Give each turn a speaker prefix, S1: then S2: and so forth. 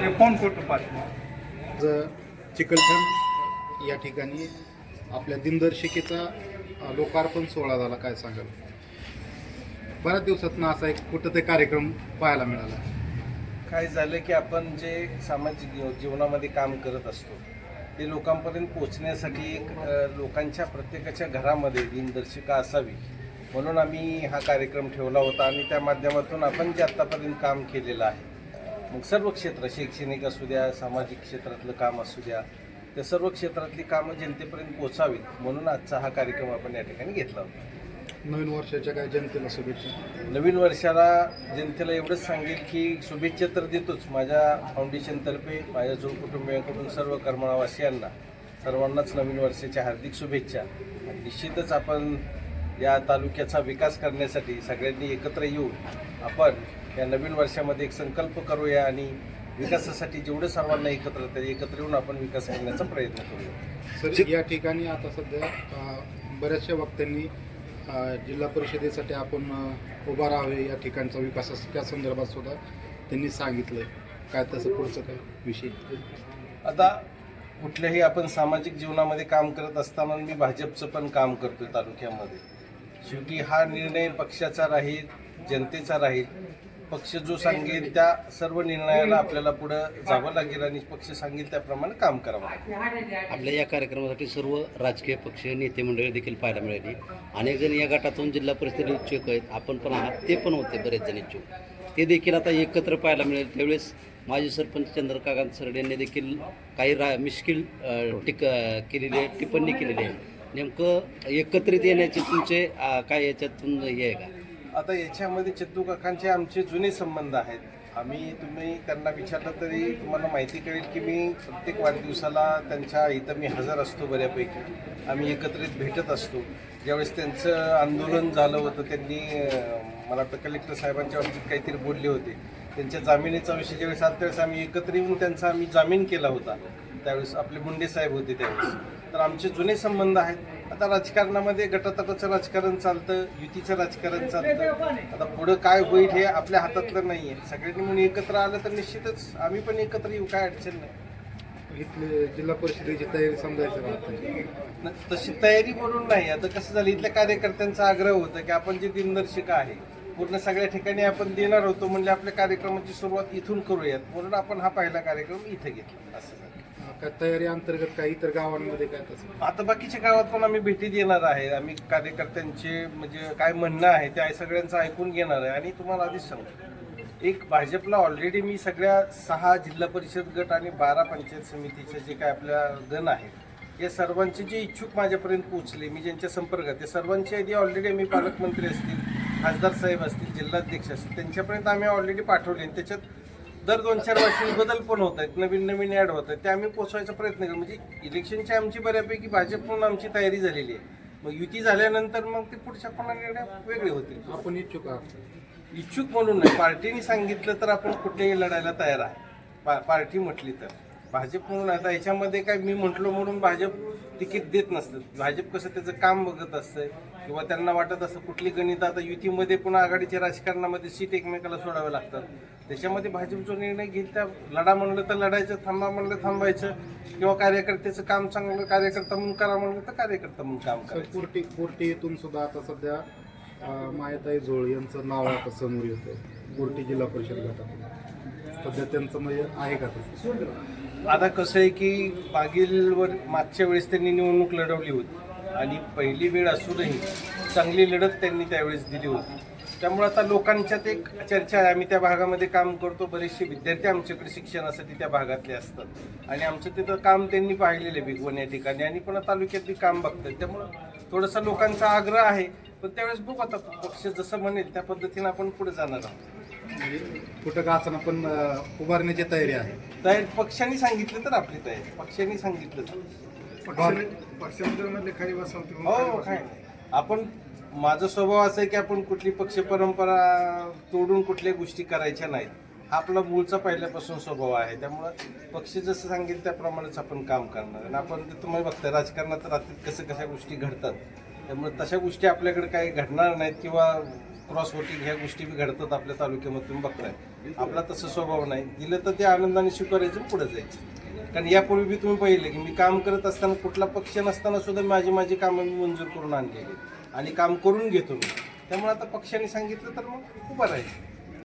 S1: ते फोन करतो पाच
S2: ज चिकलठण या ठिकाणी आपल्या दिनदर्शिकेचा लोकार्पण सोहळा झाला. काय सांगाल? बऱ्याच दिवसातनं असा एक कुठं ते कार्यक्रम पाहायला मिळाला.
S3: काय झालं की आपण जे सामाजिक जीव- जीवनामध्ये काम करत असतो ते लोकांपर्यंत पोहोचण्यासाठी एक लोकांच्या प्रत्येकाच्या घरामध्ये दिनदर्शिका असावी. म्हणून आम्ही हा कार्यक्रम ठेवला होता आणि त्या माध्यमातून आपण जे आत्तापर्यंत काम केलेलं आहे मग सर्व क्षेत्र शैक्षणिक असू द्या सामाजिक क्षेत्रातलं काम असू द्या त्या सर्व क्षेत्रातली कामं जनतेपर्यंत पोचावीत म्हणून आजचा हा कार्यक्रम आपण या ठिकाणी घेतला होता.
S2: नवीन वर्षाच्या काय जनतेला शुभेच्छा?
S3: नवीन वर्षाला जनतेला एवढंच सांगेल की शुभेच्छा तर देतोच. माझ्या फाउंडेशनतर्फे माझ्या जो कुटुंबियाकडून सर्व करमाळावासियांना सर्वांनाच नवीन वर्षाच्या हार्दिक शुभेच्छा. निश्चितच आपण या तालुक्याचा विकास करण्यासाठी सगळ्यांनी एकत्र येऊन आपण या नवीन वर्षामध्ये एक संकल्प करूया आणि विकासासाठी जेवढं सर्वांना एकत्र एकत्र येऊन आपण विकास करण्याचा प्रयत्न करूया.
S2: सर या ठिकाणी आता सध्या बऱ्याचशा वक्त्यांनी जिल्हा परिषदेसाठी आपण उभा राहावे या ठिकाणचा विकास त्या संदर्भात सुद्धा त्यांनी सांगितलं काय तसं पुढचं काय विषय?
S3: आता कुठल्याही आपण सामाजिक जीवनामध्ये काम करत असताना मी भाजपचं पण काम करतोय तालुक्यामध्ये. शेवटी हा निर्णय पक्षाचा राहील जनतेचा राहील. पक्ष जो सांगेल त्या सर्व निर्णयाला आपल्याला पुढं जावं लागेल आणि पक्ष सांगेल त्याप्रमाणे काम करावं लागेल.
S4: आपल्या या कार्यक्रमासाठी सर्व राजकीय पक्ष नेते मंडळी देखील पाहायला मिळाली. अनेक जण या गटातून जिल्हा परिषद इच्छुक आहेत. आपण पण आहात. ते पण होते बरेच जण इच्छुक. ते देखील आता एकत्र पाहायला मिळेल. त्यावेळेस माजी सरपंच चंद्रकांत सरडे यांनी देखील काही रा मिश्किल टिक केलेली आहे टिप्पणी केलेली आहे नेमकं एकत्रित येण्याचे तुमचे काय याच्यातून हे आहे का?
S3: आता याच्यामध्ये चित्तू काकांचे आमचे जुने संबंध आहेत. आम्ही तुम्ही त्यांना विचारलं तरी तुम्हाला माहिती कळेल की मी प्रत्येक वाढदिवसाला त्यांच्या इथं मी हजर असतो बऱ्यापैकी. आम्ही एकत्रित भेटत असतो. ज्यावेळेस त्यांचं आंदोलन झालं होतं त्यांनी मला वाटतं कलेक्टर साहेबांच्या बाबतीत काहीतरी बोलले होते. त्यांच्या जामिनीचा विषय ज्यावेळेस आला त्यावेळेस आम्ही एकत्र येऊन त्यांचा आम्ही जामीन केला होता. त्यावेळेस आपले मुंडे साहेब होते त्यावेळेस. तर आमचे जुने संबंध आहेत. आता राजकारणामध्ये गटातटाचं राजकारण चालतं युतीचं राजकारण चालतं. आता पुढं काय होईल हे आपल्या हातातलं नाही आहे सगळ्यांनी म्हणून एकत्र आलं तर निश्चितच आम्ही पण एकत्र येऊ काय अडचण नाही.
S2: इथले जिल्हा परिषदेची तयारी समजायचं
S3: तशी तयारी म्हणून नाही. आता कसं झालं इथल्या कार्यकर्त्यांचा आग्रह होता की आपण जे दिनदर्शिका आहे पूर्ण सगळ्या ठिकाणी आपण देणार होतो म्हणजे आपल्या कार्यक्रमाची सुरुवात इथून करूयात. म्हणून आपण हा पहिला कार्यक्रम इथे घेतला. असं झालं.
S2: का तयारी अंतर्गत काही इतर गावांमध्ये काय तसं?
S3: आता बाकीच्या गावात पण आम्ही भेटी देणार आहे. आम्ही कार्यकर्त्यांचे म्हणजे काय म्हणणं आहे ते सगळ्यांचं ऐकून घेणार आहे. आणि तुम्हाला आधीच सांगतो. एक भाजपला ऑलरेडी मी सगळ्या सहा जिल्हा परिषद गट आणि बारा पंचायत समितीचे जे काय आपल्या गण आहेत या सर्वांचे जे इच्छुक माझ्यापर्यंत पोहोचले मी ज्यांच्या संपर्कात त्या सर्वांची आधी ऑलरेडी आम्ही पालकमंत्री असतील खासदार साहेब असतील जिल्हाध्यक्ष असतील त्यांच्यापर्यंत आम्ही ऑलरेडी पाठवले आणि त्याच्यात दर दोन चार वर्षांनी बदल पण होत आहेत नवीन नवीन ॲड होत आहेत ते आम्ही पोचवायचा प्रयत्न करू. म्हणजे इलेक्शनची आमची बऱ्यापैकी भाजप म्हणून आमची तयारी झालेली आहे. मग युती झाल्यानंतर मग ते पुढच्या कोणा निर्णय वेगळे होतील.
S2: आपण इच्छुक आहात.
S3: इच्छुक म्हणून नाही. पार्टीने सांगितलं तर आपण कुठल्याही लढायला तयार आहे पा पार्टी म्हटली तर. भाजप म्हणून आता याच्यामध्ये काय मी म्हटलो म्हणून भाजप तिकीट देत नसतं. भाजप कसं त्याचं काम बघत असतं किंवा त्यांना वाटत असतं कुठली गणित आता युतीमध्ये पुन्हा आघाडीच्या राजकारणामध्ये सीट एकमेकाला सोडावे लागतात. त्याच्यामध्ये भाजप जो निर्णय घेईल त्या लढा म्हणलं तर लढायचं थांबा म्हणलं थांबायचं. किंवा कार्यकर्त्याचं काम चांगलं कार्यकर्ता म्हणून करा म्हणलं तर कार्यकर्ता म्हणून काम करायचं.
S2: कोर्टी कोर्टीतून सुद्धा आता सध्या मायाताई झोळ यांचं नाव आता समोर येतं कोर्टी जिल्हा परिषद गटातून. सध्या त्यांचं म्हणजे आहे का
S3: आता कसं आहे की मागील वर मागच्या वेळेस त्यांनी निवडणूक लढवली होती. आणि पहिली वेळ असूनही चांगली लढत त्यांनी त्यावेळेस दिली होती. त्यामुळे आता लोकांच्यात एक चर्चा आहे. आम्ही त्या भागामध्ये काम करतो. बरेचसे विद्यार्थी आमच्याकडे शिक्षणासाठी त्या भागातले असतात. आणि आमचं तिथं काम त्यांनी पाहिलेलं आहे भिगवण या ठिकाणी. आणि पुन्हा तालुक्यात बी काम बघतात. त्यामुळं थोडासा लोकांचा आग्रह आहे. पण त्यावेळेस बघू आता पक्ष जसं म्हणेल त्या पद्धतीनं आपण पुढे जाणार आहोत.
S2: म्हणजे कुठं का असं पण उभारण्याची तयारी आहे.
S3: तयारी पक्षाने सांगितलं तर आपली तयारी. पक्षाने सांगितलं तर. आपण माझा स्वभाव असा आहे की आपण कुठली पक्ष परंपरा तोडून कुठल्या गोष्टी करायच्या नाहीत. हा आपला मूळचा पहिल्यापासून स्वभाव आहे. त्यामुळं पक्ष जसं सांगेल त्याप्रमाणेच आपण काम करणार आणि आपण तुम्ही बघताय राजकारणात रात्रीत कसं कशा गोष्टी घडतात. त्यामुळे तशा गोष्टी आपल्याकडे काही घडणार नाहीत किंवा क्रॉस वोटिंग ह्या गोष्टी बी घडतात आपल्या तालुक्यामध्ये तुम्ही बघताय. आपला तसं स्वभाव नाही. दिलं तर ते आनंदाने स्वीकारायचं पुढे जायचं. कारण यापूर्वी बी तुम्ही पाहिलं की मी काम करत असताना कुठला पक्ष नसताना सुद्धा माझी माझी कामं मी मंजूर करून आणलेली आणि काम करून घेतो मी. त्यामुळे आता पक्षाने सांगितलं तर मग उभं राहील